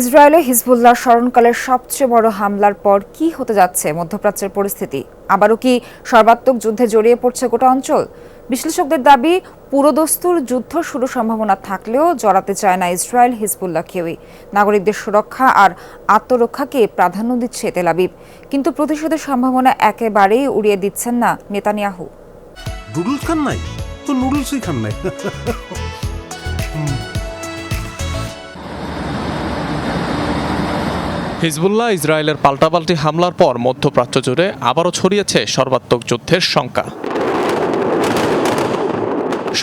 ইসরায়েলে হিজবুল্লাহ স্মরণকালের সবচেয়ে বড় হামলার পর কি হতে যাচ্ছে? মধ্যপ্রাচ্যের পরিস্থিতি। আবারও কি সর্বাত্মক যুদ্ধে জড়িয়ে পড়ছে গোটা অঞ্চল? বিশ্লেষকদের দাবি, পুরোদস্তুর যুদ্ধ শুরু সম্ভাবনা থাকলেও জড়াতে চায় না ইসরায়েল হিজবুল্লাহ কেউই। নাগরিকদের সুরক্ষা আর আত্মরক্ষাকে প্রাধান্য দিচ্ছে তেলাবিব কিন্তু প্রতিশোধের সম্ভাবনা একেবারেই উড়িয়ে দিচ্ছেন না নেতানিয়াহু। নুডলস খান নাই? তো নুডলসই খান নাই। হিজবুল্লাহ ইসরায়েলের পাল্টাপাল্টি হামলার পর মধ্যপ্রাচ্য জুড়ে আবারও ছড়িয়েছে সর্বাত্মক যুদ্ধের শঙ্কা।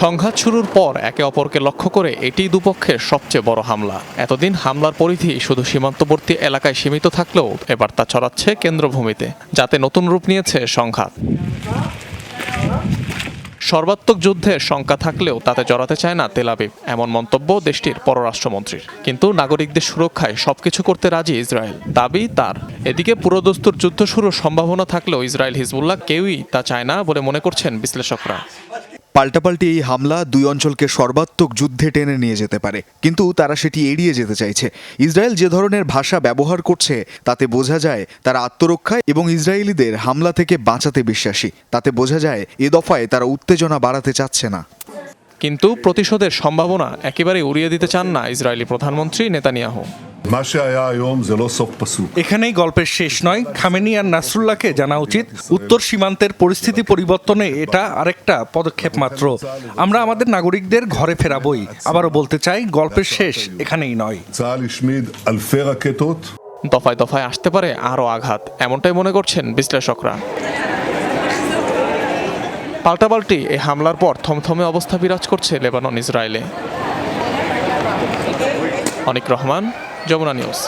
সংঘাত শুরুর পর একে অপরকে লক্ষ্য করে এটি দুপক্ষের সবচেয়ে বড় হামলা। এতদিন হামলার পরিধি শুধু সীমান্তবর্তী এলাকায় সীমিত থাকলেও এবার তা ছড়াচ্ছে কেন্দ্রভূমিতে, যাতে নতুন রূপ নিয়েছে সংঘাত। সর্বাত্মক যুদ্ধের শঙ্কা থাকলেও তাতে জড়াতে চায় না তেলাবিব এমন মন্তব্য দেশটির পররাষ্ট্রমন্ত্রীর। কিন্তু নাগরিকদের সুরক্ষায় সবকিছু করতে রাজি ইসরায়েল। দাবি তার। এদিকে পুরোদস্তুর যুদ্ধ শুরুর সম্ভাবনা থাকলেও ইসরায়েল হিজবুল্লাহ কেউই তা চায় না বলে মনে করছেন বিশ্লেষকরা। পাল্টাপাল্টি এই হামলা দুই অঞ্চলকে সর্বাত্মক যুদ্ধে টেনে নিয়ে যেতে পারে। কিন্তু তারা সেটি এড়িয়ে যেতে চাইছে। ইসরায়েল যে ধরনের ভাষা ব্যবহার করছে, তাতে বোঝা যায় তারা আত্মরক্ষায় এবং ইসরায়েলিদের হামলা থেকে বাঁচাতে বিশ্বাসী। তাতে বোঝা যায় এ দফায় তারা উত্তেজনা বাড়াতে চাচ্ছে না। কিন্তু প্রতিশোধের সম্ভাবনা একেবারে উড়িয়ে দিতে চান না ইসরায়েলি প্রধানমন্ত্রী নেতানিয়াহু। מה שהיה היום זה לא סוף פסוק. এখানেই গল্পের শেষ নয় খামেনি আর নাসরুল্লাহকে জানা উচিত উত্তর সীমান্তের পরিস্থিতি পরিবর্তনে এটা আরেকটা পদক্ষেপ মাত্র আমরা আমাদের নাগরিকদের ঘরে ফেরাবই আবারও বলতে চাই গল্পের শেষ এখানেই নয় צה"ל השמיד אלפי רקטות, দফায় দফায় আসতে পারে আরও আঘাত এমনটাই মনে করছেন বিশ্লেষকরা পাল্টাপাল্টি এই হামলার পর থমথমে অবস্থা বিরাজ করছে লেবানন ইসরায়েলে অনিক রহমান যমুনা নিউজ।